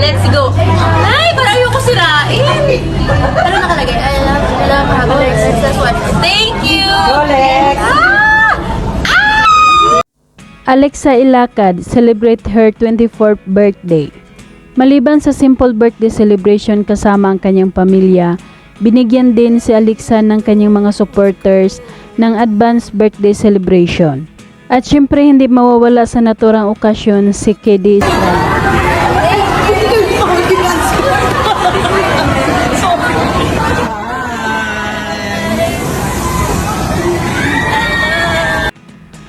Let's go. Ay, parang ayoko sirain. Ano nakalagay? I love, I love Happy Lex. That's what. Thank you. Rolex. Ah! Alexa Ilacad celebrate her 24th birthday. Maliban sa simple birthday celebration kasama ang kanyang pamilya, binigyan din si Alexa ng kanyang mga supporters ng advance birthday celebration. At syempre hindi mawawala sa naturang okasyon si KD Estrada.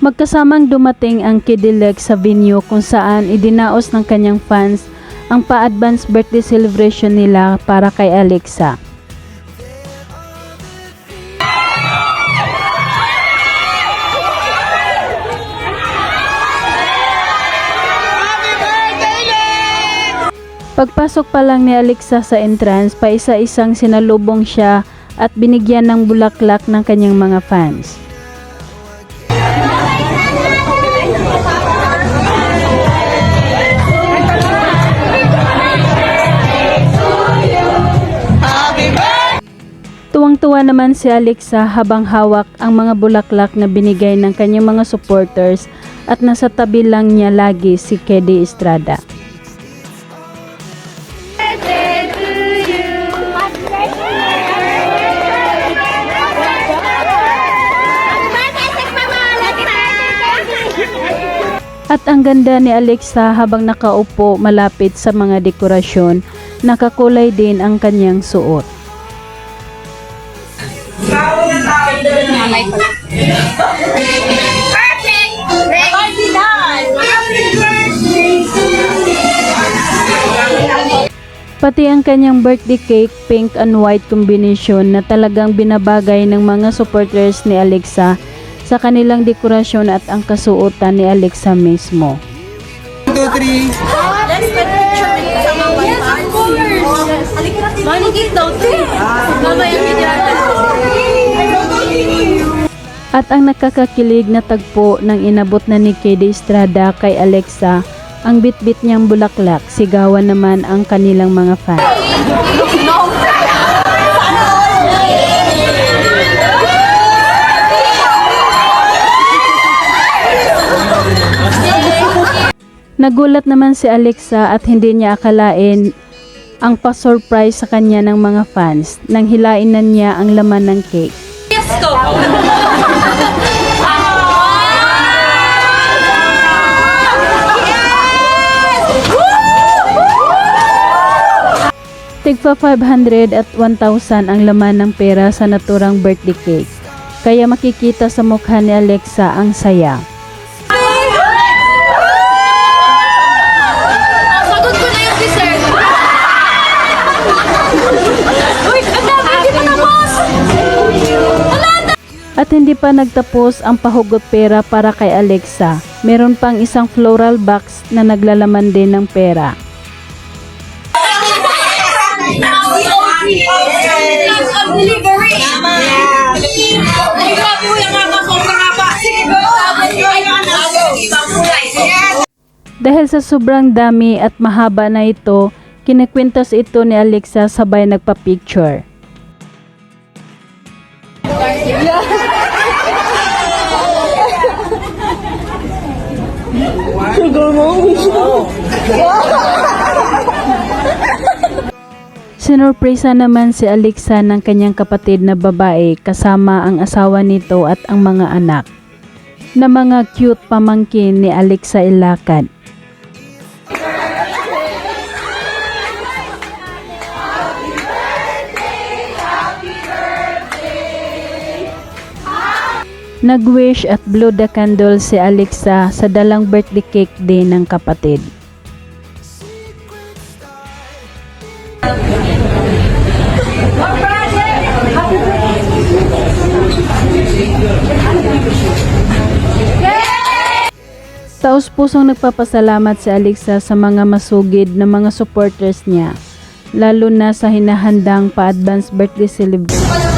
Magkasamang dumating ang Kidilek sa venue kung saan idinaos ng kanyang fans ang pa-advance birthday celebration nila para kay Alexa. Pagpasok pa lang ni Alexa sa entrance, pa isa-isang sinalubong siya at binigyan ng bulaklak ng kanyang mga fans. Naman si Alexa habang hawak ang mga bulaklak na binigay ng kanyang mga supporters at nasa tabi lang niya lagi si Kedy Estrada. At ang ganda ni Alexa habang nakaupo malapit sa mga dekorasyon, nakakulay din ang kanyang suot. Pati ang kanyang birthday cake, pink and white combination na talagang binabagay ng mga supporters ni Alexa sa kanilang dekorasyon at ang kasuotan ni Alexa mismo. One, two, three. Let's get picture with kasama Yes, of course. Manigit daw to. Mama yung video At ang nakakakilig na tagpo ng inabot na ni Kedy Estrada kay Alexa, ang bitbit niyang bulaklak, sigawan naman ang kanilang mga fans. Nagulat naman si Alexa at hindi niya akalain ang pa-surprise sa kanya ng mga fans nang hilain na niya ang laman ng cake. Yes. Tigpa 500 at 1,000 ang laman ng pera sa naturang birthday cake. Kaya makikita sa mukha ni Alexa ang saya. At hindi pa nagtapos ang pahugot pera para kay Alexa. Meron pang isang floral box na naglalaman din ng pera. Ang delivery. Ay, grabe mo yung mga sobrang haba. Sige, go. Ibang kulay. Dahil sa sobrang dami at mahaba na ito, kinikwintas ito ni Alexa sabay nagpa-picture. Sinurpresa naman si Alexa ng kanyang kapatid na babae kasama ang asawa nito at ang mga anak na mga cute pamangkin ni Alexa Ilacad. Nag-wish at blow the candle si Alexa sa dalang birthday cake din ng kapatid. Taos pusong nagpapasalamat si Alexa sa mga masugid na mga supporters niya, lalo na sa hinahandang pa-advance birthday celebration.